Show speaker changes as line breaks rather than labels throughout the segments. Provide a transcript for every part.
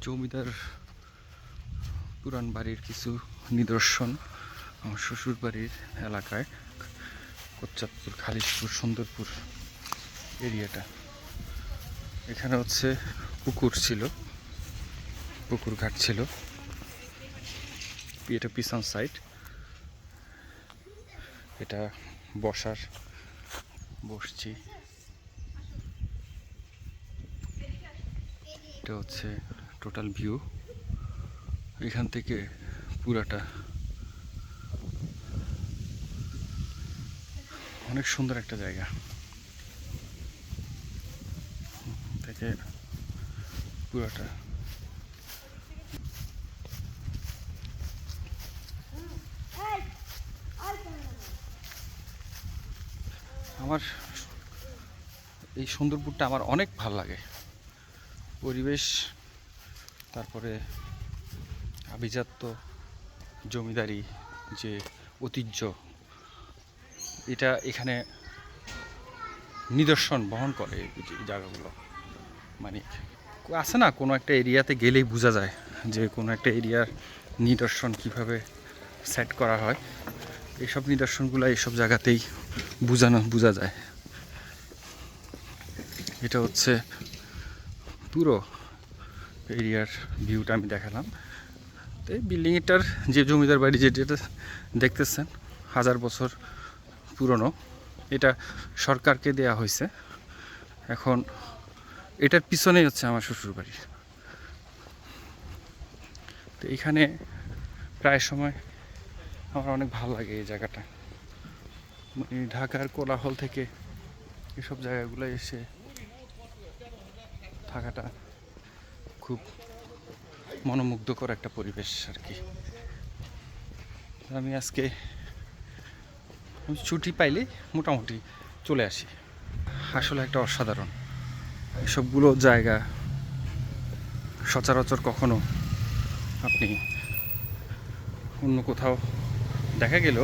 জমিদার পুরান বাড়ির কিছু নিদর্শন আমার শ্বশুর বাড়ির এলাকায় কোচ্চাদপুর খালিশপুর, সুন্দরপুর এরিয়াটা। এখানে হচ্ছে পুকুর ছিল, পুকুর ঘাট ছিল। এটা পিছন সাইড। এটা বসার বসছি। এটা হচ্ছে টোটাল ভিউ। এখান থেকে পুরাটা। অনেক সুন্দর একটা জায়গা। থেকে পুরাটা। আমার এই সুন্দরপুরটা আমার অনেক ভালো লাগে। পরিবেশ তারপরে আভিজাত্য জমিদারি যে ঐতিহ্য, এটা এখানে নিদর্শন বহন করে এই জায়গাগুলো। মানে আছে না কোনো একটা এরিয়াতে গেলেই বোঝা যায় যে কোনো একটা এরিয়ার নিদর্শন কীভাবে সেট করা হয়। এইসব নিদর্শনগুলো এইসব জায়গাতেই বোঝানো, বোঝা যায়। এটা হচ্ছে পুরো এরিয়ার ভিউটা আমি দেখালাম। তো এই বিল্ডিংটার যে জমিদার বাড়ি যেটা দেখতেছেন, হাজার বছর পুরনো। এটা সরকারকে দেয়া হয়েছে। এখন এটার পিছনেই হচ্ছে আমার শ্বশুর বাড়ি তো এখানে প্রায় সময় আমার অনেক ভালো লাগে এই জায়গাটা। মানে ঢাকার কোলাহল থেকে এসব জায়গাগুলো এসে থাকাটা খুব মনোমুগ্ধকর একটা পরিবেশ আর কি। আমি আজকে ছুটি পাইলে মোটামুটি চলে আসি। আসলে একটা অসাধারণ। এসবগুলো জায়গা সচরাচর কখনো আপনি অন্য কোথাও দেখা গেল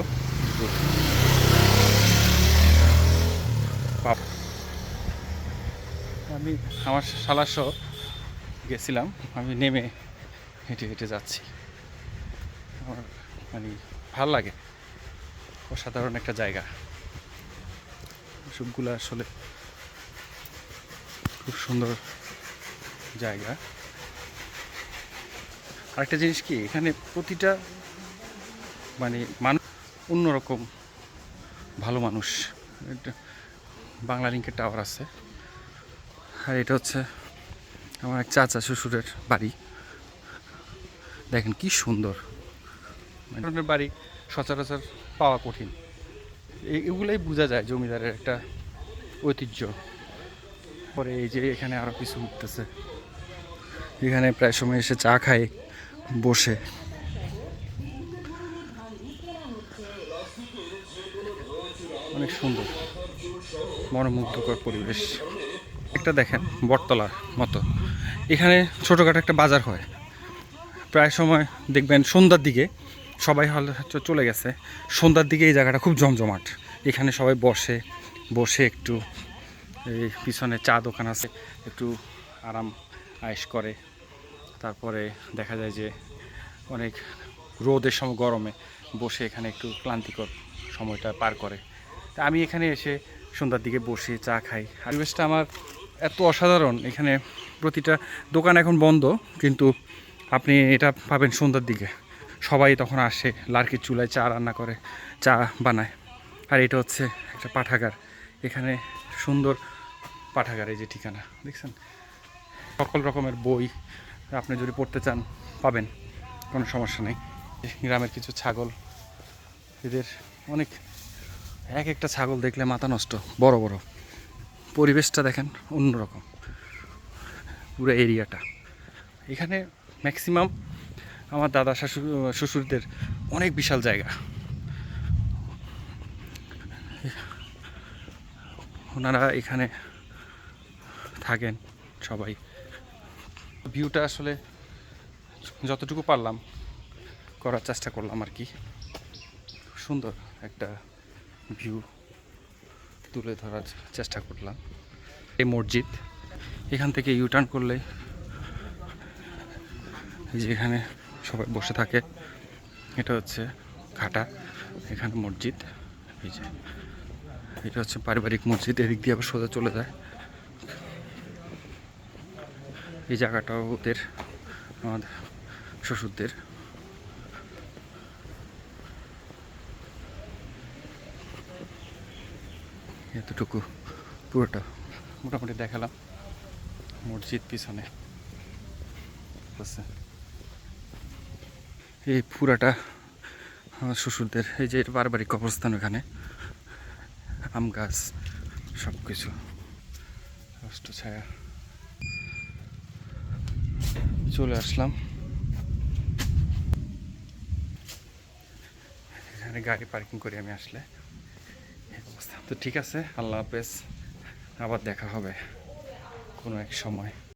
আমি আমার শালাসহ গেছিলাম, আমি নেমে হেঁটে হেঁটে যাচ্ছি। আমার মানে ভালো লাগে। অসাধারণ একটা জায়গা। সবগুলো আসলে খুব সুন্দর জায়গা। আরেকটা জিনিস কি, এখানে প্রতিটা মানে মানুষ অন্যরকম ভালো মানুষ। বাংলা লিঙ্কের টাওয়ার আছে। আর এটা হচ্ছে আমার এক চাচা শ্বশুরের বাড়ি। দেখেন কি সুন্দর। বাড়ি সচরাচর পাওয়া কঠিন। এগুলোই বোঝা যায় জমিদারের একটা ঐতিহ্য। পরে এই যে এখানে আরও কিছু উঠতেছে। এখানে প্রায় সময় এসে চা খায়, বসে। অনেক সুন্দর, মনোমুগ্ধকর পরিবেশ। একটা দেখেন বটতলার মতো। এখানে ছোটোখাটো একটা বাজার হয়। প্রায় সময় দেখবেন সন্ধ্যার দিকে সবাই হল চলে গেছে। সন্ধ্যার দিকে এই জায়গাটা খুব জমজমাট। এখানে সবাই বসে বসে একটু এই পিছনে চা দোকান আছে, একটু আরাম আয়েস করে। তারপরে দেখা যায় যে অনেক রোদের সময় গরমে বসে এখানে একটু ক্লান্তিকর সময়টা পার করে। তা আমি এখানে এসে সন্ধ্যার দিকে বসে চা খাই। পরিবেশটা আমার এত অসাধারণ। এখানে প্রতিটা দোকান এখন বন্ধ, কিন্তু আপনি এটা পাবেন সন্ধ্যার দিকে। সবাই তখন আসে, লার্কির চুলায় চা রান্না করে, চা বানায়। আর এটা হচ্ছে একটা পাঠাগার। এখানে সুন্দর পাঠাগার এই যে ঠিকানা, দেখছেন? সকল রকমের বই আপনি যদি পড়তে চান, পাবেন। কোনো সমস্যা নেই। গ্রামের কিছু ছাগল, এদের অনেক, এক একটা ছাগল দেখলে মাথা নষ্ট, বড় বড়। পরিবেশটা দেখেন অন্যরকম। পুরো এরিয়াটা। এখানে ম্যাক্সিমাম আমার দাদা শাশুর শ্বশুরদের অনেক বিশাল জায়গা। ওনারা এখানে থাকেন সবাই। ভিউটা আসলে যতটুকু পারলাম করার চেষ্টা করলাম আর কি। সুন্দর একটা ভিউ। তুলে ধরার চেষ্টা করলাম। এই মসজিদ, এখান থেকে ইউটার্ন করলে এই যে এখানে সবাই বসে থাকে, এটা হচ্ছে ঘাটা, এখানে মসজিদ, এই যে। এটা হচ্ছে পারিবারিক মসজিদ, এদিক দিয়ে আবার সোজা চলে যায়। এই জায়গাটাও ওদের, আমাদের শ্বশুরদের এতটুকু পুরোটা মোটামুটি দেখালাম। মসজিদ পিছনে। এই পুরাটা আমার শ্বশুরদের, এই যে পারিবারিক কবরস্থান ওখানে, আম গাছ সব কিছু কষ্ট ছায়া। চলে আসলাম। এখানে গাড়ি পার্কিং করে আমি আসলে। তো ঠিক আছে আল্লাহ হাফেজ। আবার দেখা হবে কোনো এক সময়।